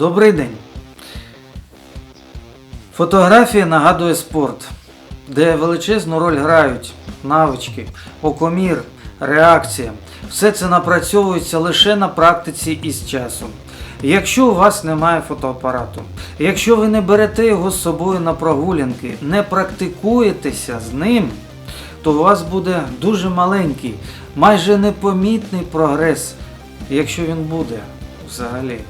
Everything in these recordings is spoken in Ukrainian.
Добрий день. Фотографія нагадує спорт, де величезну роль грають навички, окомір, реакція. Все це напрацьовується лише на практиці і з часом. Якщо у вас немає фотоапарату, якщо ви не берете його з собою на прогулянки, не практикуєтеся з ним, то у вас буде дуже маленький, майже непомітний прогрес, якщо він буде взагалі.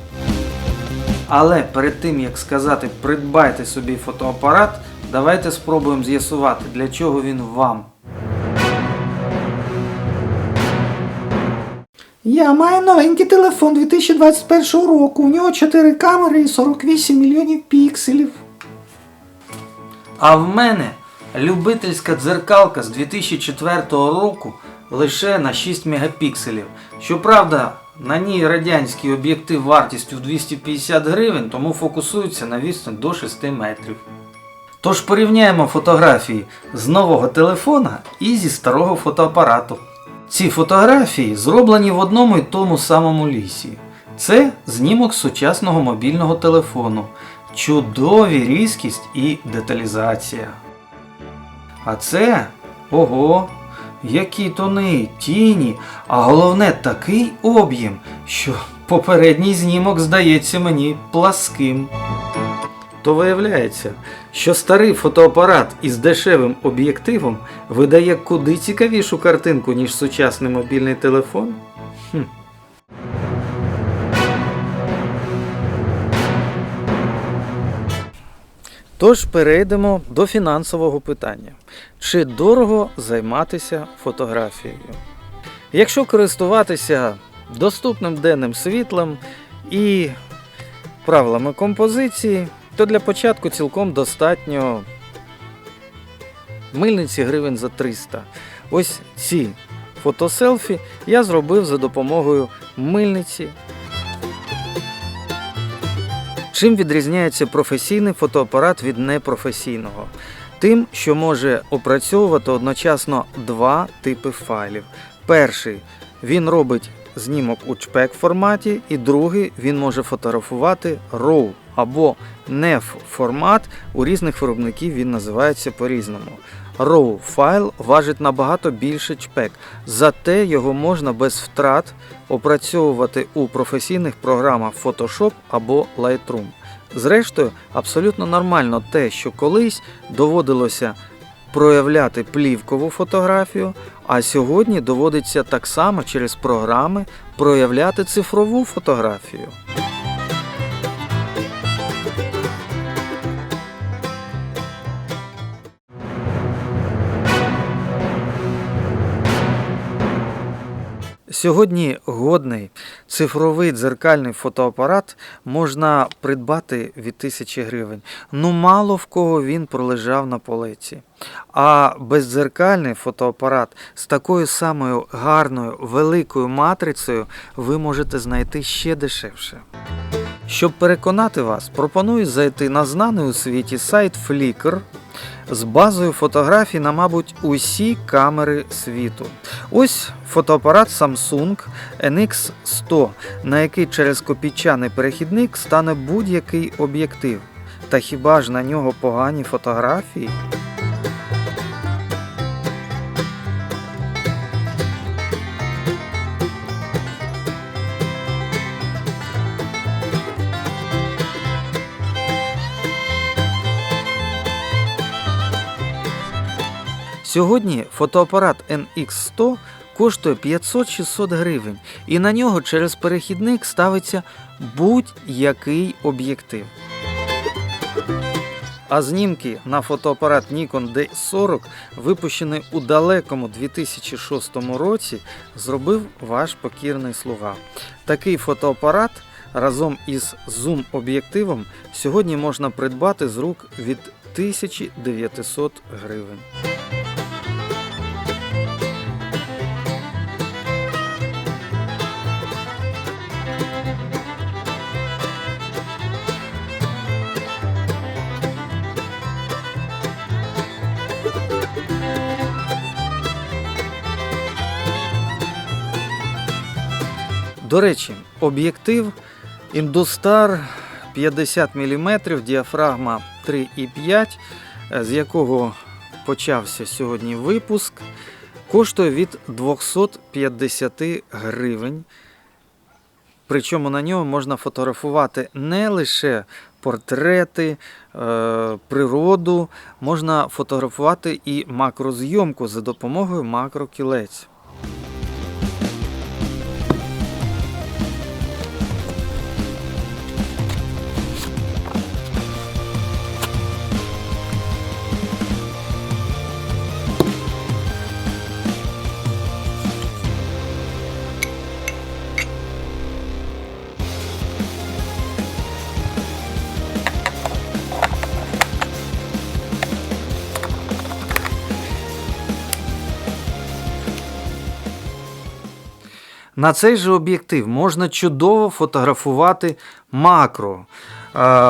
Але перед тим як сказати придбайте собі фотоапарат, давайте спробуємо з'ясувати, для чого він вам. Я маю новенький телефон 2021 року. У нього 4 камери і 48 мільйонів пікселів. А в мене любительська дзеркалка з 2004 року лише на 6 мегапікселів. Щоправда, на ній радянський об'єктив вартістю 250 гривень, тому фокусується на відстань до 6 метрів. Тож порівняємо фотографії з нового телефона і зі старого фотоапарату. Ці фотографії зроблені в одному і тому самому лісі. Це знімок сучасного мобільного телефону, чудові різкість і деталізація. А це ого, які тони, тіні, а головне такий об'єм, що попередній знімок здається мені пласким. То виявляється, що старий фотоапарат із дешевим об'єктивом видає куди цікавішу картинку, ніж сучасний мобільний телефон. Хм. Тож перейдемо до фінансового питання. Чи дорого займатися фотографією? Якщо користуватися доступним денним світлом і правилами композиції, то для початку цілком достатньо мильниці гривень за 300. Ось ці фотоселфі я зробив за допомогою мильниці. Чим відрізняється професійний фотоапарат від непрофесійного? Тим, що може опрацьовувати одночасно два типи файлів. Перший він робить знімок у чпек форматі, і другий він може фотографувати RAW або NEF формат. У різних виробників він називається по-різному. RAW файл важить набагато більше чпек, зате його можна без втрат опрацьовувати у професійних програмах Photoshop або Lightroom. Зрештою, абсолютно нормально те, що колись доводилося проявляти плівкову фотографію, а сьогодні доводиться так само через програми проявляти цифрову фотографію. Сьогодні годний цифровий дзеркальний фотоапарат можна придбати від тисячі гривень. Ну мало в кого він пролежав на полиці. А бездзеркальний фотоапарат з такою самою гарною великою матрицею ви можете знайти ще дешевше. Щоб переконати вас, пропоную зайти на знаний у світі сайт Flickr з базою фотографій на, мабуть, усі камери світу. Ось фотоапарат Samsung NX100, на який через копійчаний перехідник стане будь-який об'єктив. Та хіба ж на нього погані фотографії? Сьогодні фотоапарат NX100 коштує 500-600 гривень, і на нього через перехідник ставиться будь-який об'єктив. А знімки на фотоапарат Nikon D40, випущений у далекому 2006 році, зробив ваш покірний слуга. Такий фотоапарат разом із зум-об'єктивом сьогодні можна придбати з рук від 1900 гривень. До речі, об'єктив Industar 50 мм, діафрагма 3,5, е, з якого почався сьогодні випуск, коштує від 250 гривень. Причому на ньому можна фотографувати не лише портрети, е, природу, можна фотографувати і макрозйомку за допомогою макрокілець. На цей же об'єктив можна чудово фотографувати макро.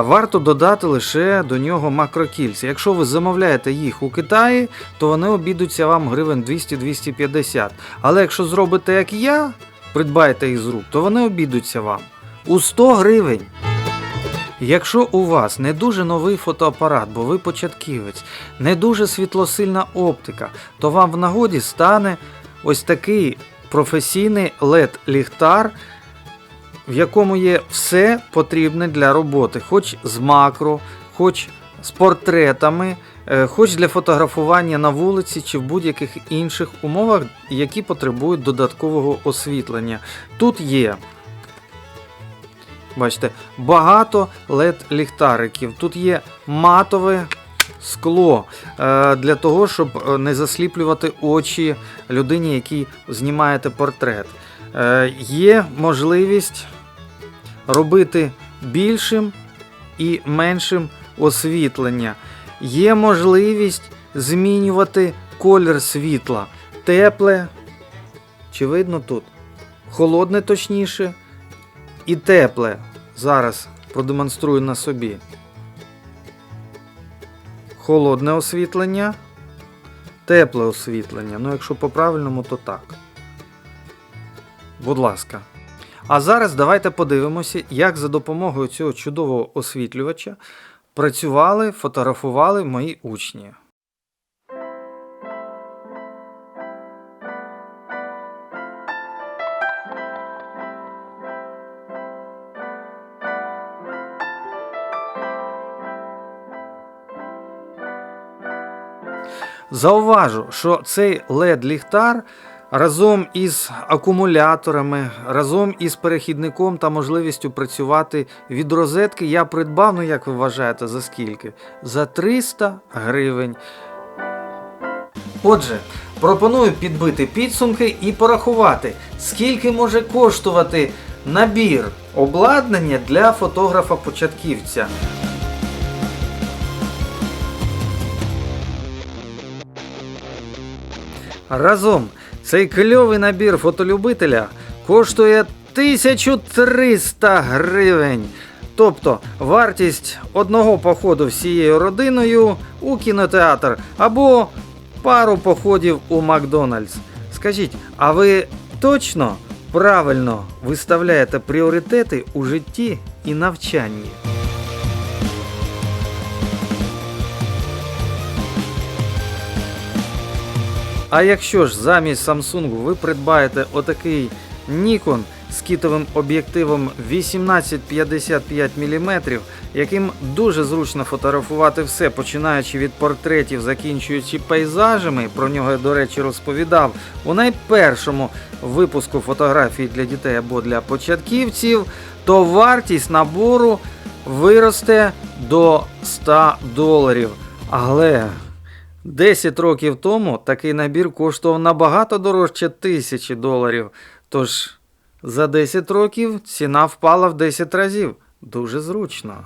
Варто додати лише до нього макрокільця. Якщо ви замовляєте їх у Китаї, то вони обійдуться вам гривень 200-250. Але якщо зробите як я, придбаєте їх з рук, то вони обійдуться вам у 100 гривень. Якщо у вас не дуже новий фотоапарат, бо ви початківець, не дуже світлосильна оптика, то вам в нагоді стане ось такий професійний LED-ліхтар, в якому є все потрібне для роботи, хоч з макро, хоч з портретами, е, хоч для фотографування на вулиці чи в будь-яких інших умовах, які потребують додаткового освітлення. Тут є. Бачите, багато LED-ліхтариків. Тут є матове скло е, для того, щоб е, не засліплювати очі людині, якій знімаєте портрет. Е, Є можливість робити більшим і меншим освітлення. Є можливість змінювати колір світла. Тепле, чи видно тут? Холодне точніше, і тепле. Зараз продемонструю на собі. Холодне освітлення, тепле освітлення. Ну, якщо по-правильному, то так. Будь ласка. А зараз давайте подивимося, як за допомогою цього чудового освітлювача працювали, фотографували мої учні. Зауважу, що цей LED-ліхтар разом із акумуляторами, разом із перехідником та можливістю працювати від розетки я придбав, ну як ви вважаєте, за скільки? За 300 гривень. Отже, пропоную підбити підсумки і порахувати, скільки може коштувати набір обладнання для фотографа-початківця. Разом цей кльовий набір фотолюбителя коштує 1300 гривень. Тобто вартість одного походу всією родиною у кінотеатр або пару походів у Макдональдс. Скажіть, а ви точно правильно виставляєте пріоритети у житті і навчанні? А якщо ж замість Samsung ви придбаєте отакий Nikon з кітовим об'єктивом 1855 мм, яким дуже зручно фотографувати все, починаючи від портретів, закінчуючи пейзажами, про нього я, до речі, розповідав у найпершому випуску фотографій для дітей або для початківців, то вартість набору виросте до 100 доларів. Але 10 років тому такий набір коштував набагато дорожче тисячі доларів. Тож за 10 років ціна впала в 10 разів. Дуже зручно.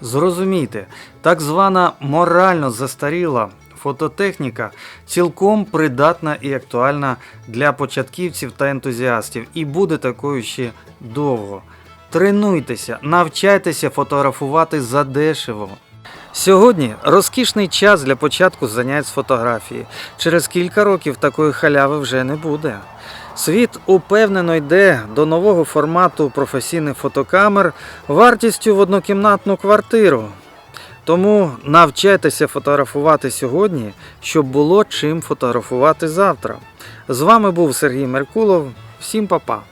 Зрозумійте, так звана морально застаріла фототехніка цілком придатна і актуальна для початківців та ентузіастів, і буде такою ще довго. Тренуйтеся, навчайтеся фотографувати задешево. Сьогодні розкішний час для початку занять з фотографії. Через кілька років такої халяви вже не буде. Світ упевнено йде до нового формату професійних фотокамер вартістю в однокімнатну квартиру. Тому навчайтеся фотографувати сьогодні, щоб було чим фотографувати завтра. З вами був Сергій Меркулов. Всім па-па!